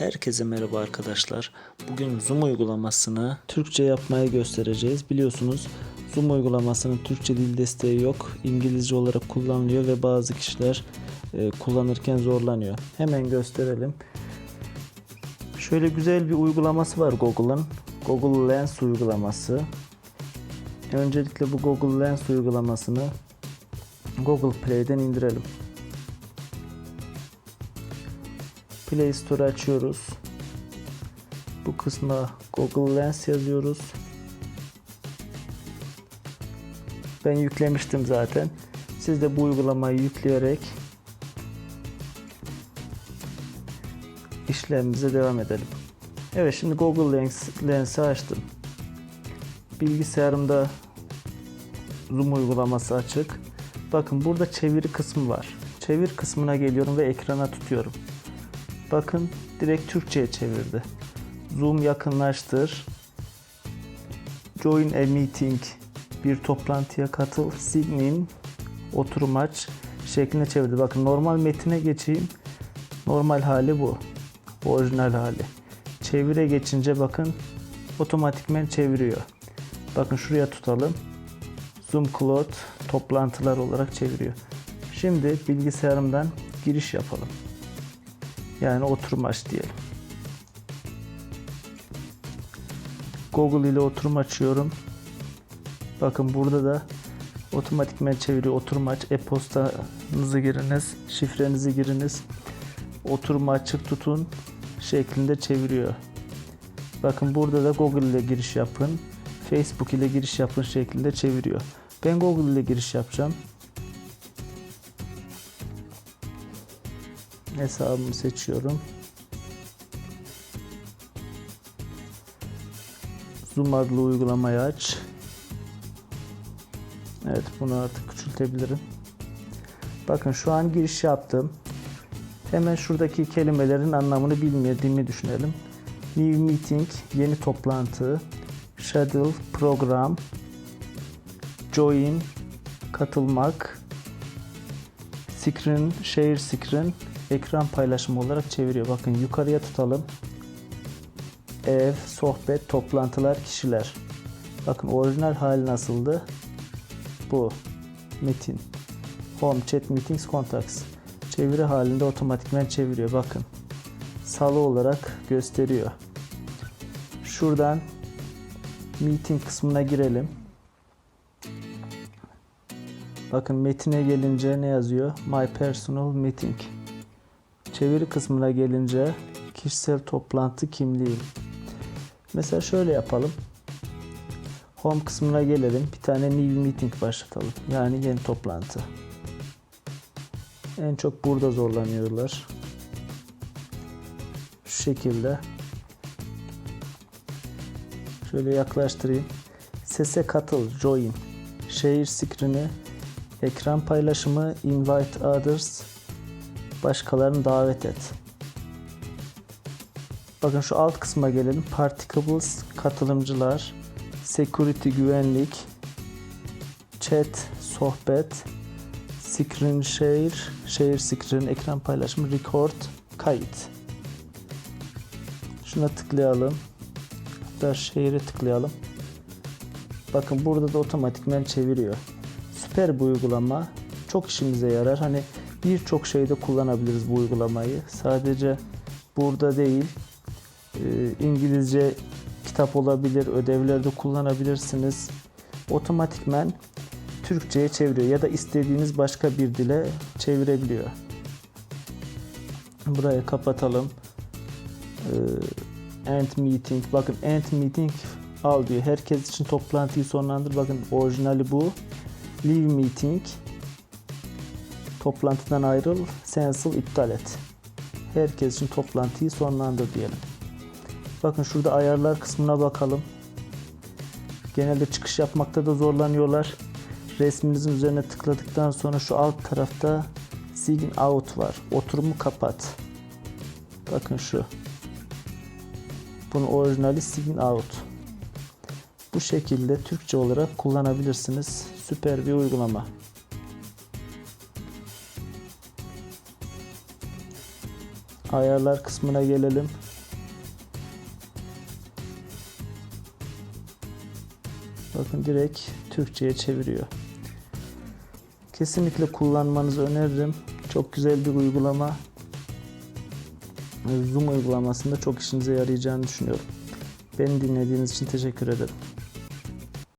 Herkese merhaba arkadaşlar. Bugün Zoom uygulamasını Türkçe yapmayı göstereceğiz. Biliyorsunuz Zoom uygulamasının Türkçe dil desteği yok. İngilizce olarak kullanılıyor ve bazı kişiler e, kullanırken zorlanıyor. Hemen gösterelim. Şöyle güzel bir uygulaması var Google'ın. Google Lens uygulaması. Öncelikle bu Google Lens uygulamasını Google Play'den indirelim. Play Store açıyoruz. Bu kısma Google Lens yazıyoruz. Ben yüklemiştim zaten. Siz de bu uygulamayı yükleyerek işlemimize devam edelim. Evet şimdi Google Lens, Lens'i açtım. Bilgisayarımda Zoom uygulaması açık. Bakın burada çeviri kısmı var. Çevir kısmına geliyorum ve ekrana tutuyorum. Bakın direkt Türkçe'ye çevirdi. Zoom yakınlaştır. Join a meeting. Bir toplantıya katıl. Sign in. Oturum aç. Şeklinde çevirdi. Bakın normal metine geçeyim. Normal hali bu. Orijinal hali. Çevire geçince bakın otomatikmen çeviriyor. Bakın şuraya tutalım. Zoom Cloud toplantılar olarak çeviriyor. Şimdi bilgisayarımdan giriş yapalım. Yani oturum aç diyelim. Google ile oturum açıyorum. Bakın burada da otomatikmen çeviriyor. Oturum aç. E-postanızı giriniz. Şifrenizi giriniz. Oturumu açık tutun şeklinde çeviriyor. Bakın burada da Google ile giriş yapın. Facebook ile giriş yapın şeklinde çeviriyor. Ben Google ile giriş yapacağım. Hesabımı seçiyorum. Zoom adlı uygulamayı aç. Evet bunu artık küçültebilirim. Bakın şu an giriş yaptım. Hemen şuradaki kelimelerin anlamını bilmediğimi düşünelim. New meeting, yeni toplantı, schedule, program, join, katılmak, screen, share screen, ekran paylaşımı olarak çeviriyor. Bakın yukarıya tutalım. Ev, sohbet, toplantılar, kişiler. Bakın orijinal hali nasıldı? Bu. Metin. Home, chat, meetings, contacts. Çeviri halinde otomatikmen çeviriyor. Bakın. Salı olarak gösteriyor. Şuradan meeting kısmına girelim. Bakın metine gelince ne yazıyor? My personal meeting. Çeviri kısmına gelince kişisel toplantı kimliği. Mesela şöyle yapalım. Home kısmına gelelim. Bir tane new meeting başlatalım. Yani yeni toplantı. En çok burada zorlanıyorlar. Şu şekilde. Şöyle yaklaştırayım. Sese katıl, join. Share screen'i, ekran paylaşımı, invite others, başkalarını davet et. Bakın şu alt kısma gelelim. Particles, katılımcılar, security, güvenlik, chat, sohbet, screen share, share screen, ekran paylaşımı, record, kayıt. Şuna tıklayalım. Hatta share'e tıklayalım. Bakın burada da otomatikmen çeviriyor. Süper bu uygulama. Çok işimize yarar. Hani birçok şeyde kullanabiliriz bu uygulamayı. Sadece burada değil, e, İngilizce kitap olabilir, ödevlerde kullanabilirsiniz. Otomatikmen Türkçe'ye çeviriyor ya da istediğiniz başka bir dile çevirebiliyor. Burayı kapatalım. E, end meeting. Bakın end meeting al diyor. Herkes için toplantıyı sonlandır. Bakın orijinali bu. Leave meeting. Toplantıdan ayrıl, cancel iptal et. Herkes için toplantıyı sonlandır diyelim. Bakın şurada ayarlar kısmına bakalım. Genelde çıkış yapmakta da zorlanıyorlar. Resminizin üzerine tıkladıktan sonra şu alt tarafta sign out var. Oturumu kapat. Bakın şu. Bunun orijinali sign out. Bu şekilde Türkçe olarak kullanabilirsiniz. Süper bir uygulama. Ayarlar kısmına gelelim. Bakın direkt Türkçe'ye çeviriyor. Kesinlikle kullanmanızı öneririm. Çok güzel bir uygulama. Zoom uygulamasında çok işinize yarayacağını düşünüyorum. Beni dinlediğiniz için teşekkür ederim.